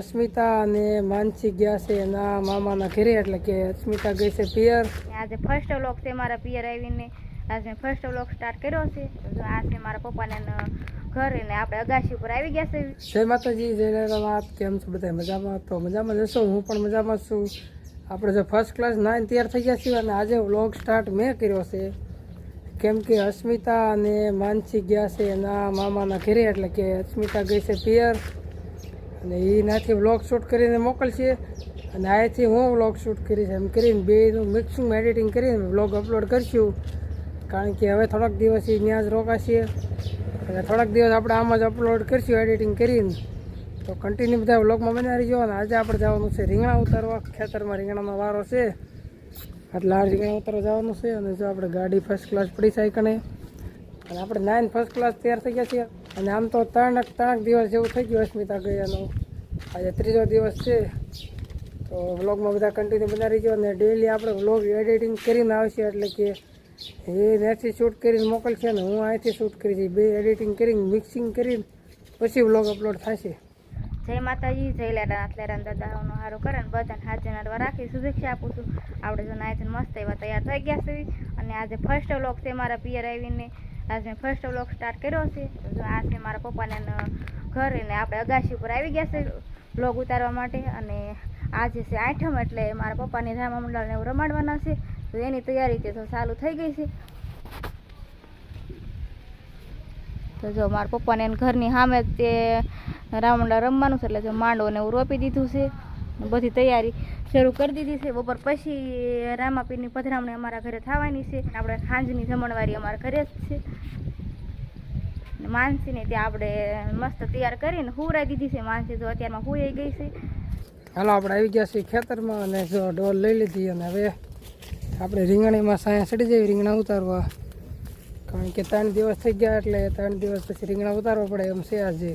અસ્મિતા અને માનસી ગયા છે એના મામાના ઘરે એટલે કે અસ્મિતા ગઈ છે પિયર. આજે ફર્સ્ટ વ્લોગ છે મારા પિયર આવીને આજે ફર્સ્ટ વ્લોગ સ્ટાર્ટ કર્યો છે. આ છે મારા પપ્પાને ઘર અને આપણે અગાશી ઉપર આવી ગયા છે. જય માતાજી જય રામ કેમ છો બધા મજામાં? તો મજામાં જશો હું પણ મજામાં છું. આપણે જો ફર્સ્ટ ક્લાસ નાઇન તૈયાર થઈ ગયા છીએ અને આજે વ્લોગ સ્ટાર્ટ મેં કર્યો છે. કેમ કે અસ્મિતા અને માનસી ગયા છે એના મામાના ઘેરે એટલે કે અસ્મિતા ગઈ છે પિયર. અને એનાથી વ્લોગ શૂટ કરીને મોકલશે. અને આથી હું વ્લોગ શૂટ કરીશ, એમ કરીને બેનું મિક્સિંગ એડિટિંગ કરીને વ્લોગ અપલોડ કરીશું. કારણ કે હવે થોડાક દિવસ એ ત્યાં જ રોકાશે. અને થોડાક દિવસ આપણે આમ જ અપલોડ કરશું એડિટિંગ કરીને. તો કન્ટિન્યુ બધા વ્લોગમાં બનાવી રહીજો. અને આજે આપણે જવાનું છે રીંગણા ઉતારવા. ખેતરમાં રીંગણાનો વારો છે. એટલે આ રીંગણા ઉતારવા જવાનું છે. અને જો આપણે ગાડી ફર્સ્ટ ક્લાસ પડી સાયકણે અને આપણે નાઇન ફર્સ્ટ ક્લાસ તૈયાર થઈ ગયા છીએ. અને આમ તો ત્રણક ત્રણક દિવસ જેવું થઈ ગયું અસ્મિતા ગયાનો. આજે ત્રીજો દિવસ છે. તો વ્લોગમાં બધા કન્ટિન્યુ બધા રહી ગયો અને ડેલી આપણે વ્લોગ એડિટિંગ કરીને આવશે એટલે કે એ ત્યાંથી શૂટ કરીને મોકલશે અને હું અહીંથી શૂટ કરી છે બે એડિટિંગ કરીને મિક્સિંગ કરીને પછી વ્લોગ અપલોડ થશે. જય માતાજી, જય લાડાનાથ લેરામ દાદા, હું સારું કરે ને બધાને હાથ જનારવા રાખી શુભેચ્છા આપું છું. આપણે જો નાયજન મસ્ત એવા તૈયાર થઈ ગયા છે. અને આજે ફર્સ્ટ વ્લોગ છે મારા પિયર આવીને. આજ મેં ફર્સ્ટ વ્લોગ સ્ટાર્ટ કર્યો છે. તો આ છે મારા પપ્પાને ઘર એટલે આપણે અગાશી ઉપર આવી ગયા છે બ્લોગ ઉતારવા માટે. અને આજે છે આઠમ એટલે મારા પપ્પાને રામા મંડળને એવું રમાડવાના છે. તો એની તૈયારી તે તો ચાલુ થઈ ગઈ છે. તો જો મારા પપ્પાને એને ઘરની સામે તે રામા મંડળ રમવાનું છે, એટલે જો માંડોને એવું રોપી દીધું છે. બધી તૈયારી. શરૂ કરી દીધી છે. બપોર પછી રામાપીરની પધરામણી અમારા ઘરે થવાની છે. આપણે ખાંજની જમણવારી અમારા ઘરે જ છે. માનસીને ત્યાં આપણે મસ્ત તૈયાર કરીને હુરાઈ દીધી છે. માનસી તો અત્યારમાં હુઈ ગઈ છે. હાલો, આપણે આવી ગયા છીએ ખેતરમાં અને જો ડોલ લઈ લીધી અને હવે આપણે રીંગણીમાં સાયા ચડી જઈએ રીંગણા ઉતારવા. કારણ કે ત્રણ દિવસ થઈ ગયા એટલે ત્રણ દિવસ પછી રીંગણા ઉતારવા પડે એમ છે આજે.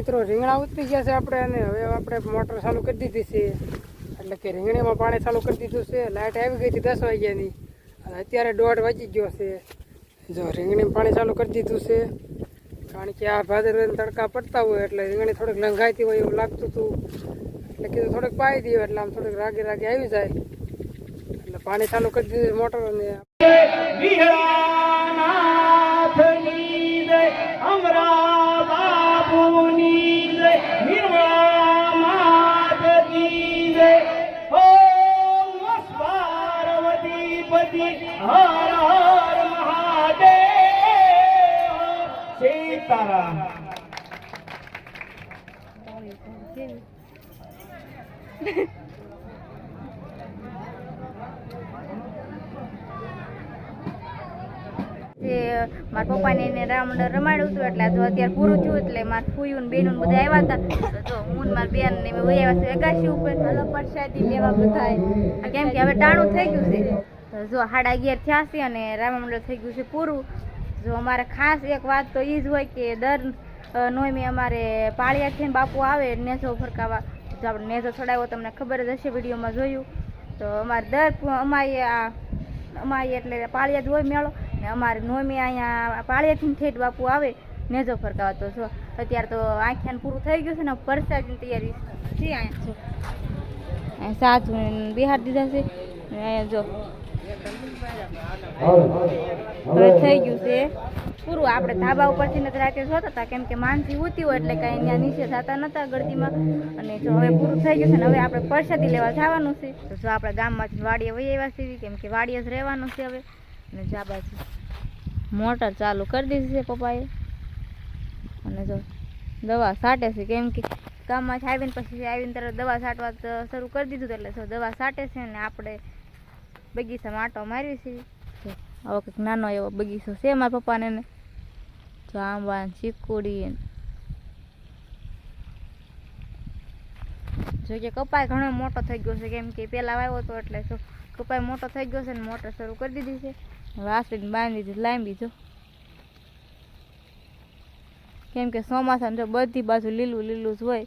મિત્રો રીંગણા ઉતરી ગયા છે આપણે અને હવે આપણે મોટર ચાલુ કરી દીધી છે. એટલે કે રીંગણીમાં પાણી ચાલુ કરી દીધું છે. લાઇટ આવી ગઈ હતી દસ વાગ્યાની. અને અત્યારે દોઢ વાગી ગયો છે. જો રીંગણીમાં પાણી ચાલુ કરી દીધું છે. કારણ કે આ ભાદર તડકા પડતા હોય એટલે રીંગણી થોડીક લંઘાતી હોય એવું લાગતું હતું. એટલે કીધું થોડીક પાઈ દઈએ એટલે આમ થોડીક રાગે રાગે આવી જાય. એટલે પાણી ચાલુ કરી દીધું મોટર અને ગણપતિ હર હર મહાદેવ સીતારામ મારા પપ્પાને એને રામ રામણ રમાડ્યું હતું એટલે તો અત્યારે પૂરું થયું એટલે મારા ફૂયું ને બેનું બધા આવ્યા હતા. તો હું મારા બેન ને વહી આવ્યા છે એકાશી ઉપર. પ્રસાદી લેવા બધા કેમ કે હવે ટાણું થઈ ગયું છે. તો જો સાડા અગિયાર થયા છે અને રામમંડળ થઈ ગયું છે પૂરું. જો અમારે ખાસ એક વાત તો એ જ હોય કે દર નોમી અમારે પાળિયા થઈને બાપુ આવે નેજો ફરકાવા. જો આપણે નેજો છોડાવ્યો તમને ખબર જ હશે વિડીયોમાં જોયું. તો અમારે દર અમારે આ, અમારે એટલે પાળિયા જ હોય મેળો. ને અમારે નોમી અહીંયા પાળિયાથી ઠેઠ બાપુ આવે નેજો ફરકાવા. તો જો, અત્યારે તો આખ્યાન પૂરું થઈ ગયું છે ને પરસાદની તૈયારી છે અહીંયા. સાચું બિહાર દીધા છે. અહીંયા જો થઈ ગયું છે. પૂરું આપણે ધાબા ઉપરથી નથી રાતે જોતા હતા કેમ કે માનસી ઉતી હોય એટલે કાંઈ ત્યાં નીચે જતા નહોતા ગળદીમાં અને જો હવે પૂરું થઈ ગયું છે ને હવે આપણે પરસાદી લેવા જવાનું છે. તો જો આપણે ગામમાંથી વાડીએ વહી આવ્યા છીએ, કેમ કે વાડીએ જ રહેવાનું છે હવે. અને જાબા છે મોટર ચાલુ કરી દીધી છે પપ્પાએ. અને જો દવા છાંટે છે, કેમ કે ગામમાંથી આવીને પછી આવીને તરત દવા છાંટવા શરૂ કરી દીધું એટલે જો દવા છાંટે છે ને આપણે બગીચામાં આટો માર્યો છે. આવો કંઈક નાનો એવો બગીચો છે મારા પપ્પાને તો આંબા ચીકુડી જો કે કપાય ઘણો મોટો થઈ ગયો છે, કેમ કે પહેલાં વાવ્યો હતો એટલે જો કપાય મોટો થઈ ગયો છે ને મોટર શરૂ કરી દીધી છે. હવે આસરીને બાંધી દીધી લાંબી જો. કેમ કે ચોમાસામાં જો બધી બાજુ લીલું લીલું જ હોય.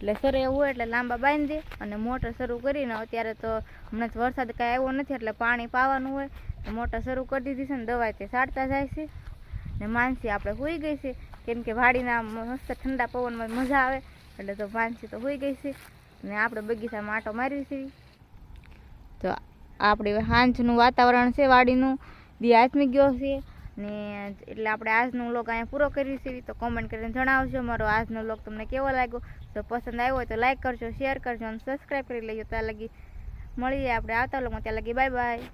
એટલે સરે એવું એટલે લાંબા બાંધી દે અને મોટર શરૂ કરીને અત્યારે તો હમણાં વરસાદ કાંઈ આવ્યો નથી એટલે પાણી પાવાનું હોય. મોટર શરૂ કરી દીધી છે ને દવાઈ તે સાડતા જાય છે. ને માનસી આપણે હોઈ ગઈ છે. કેમ કે વાડીના મસ્ત ઠંડા પવનમાં મજા આવે. એટલે તો માનસી તો હોઈ ગઈ છે. ને આપણે બગીચામાં આંટો મારવી છે. તો આપણે સાંજનું વાતાવરણ છે વાડીનું. દી આથમી ગયો છે. ને એટલે આપણે આજનો લોગ અહીંયા પૂરો કરી છે તો કોમેન્ટ કરીને જણાવજો. મારો આજનો લોક તમને કેવો લાગ્યો? જો પસંદ આવ્યો હોય તો લાઇક કરજો શેર કરજો અને સબસ્ક્રાઈબ કરી લેજો. ત્યાં લગી મળીએ આપણે આવતા લોકો ત્યાં લગી બાય બાય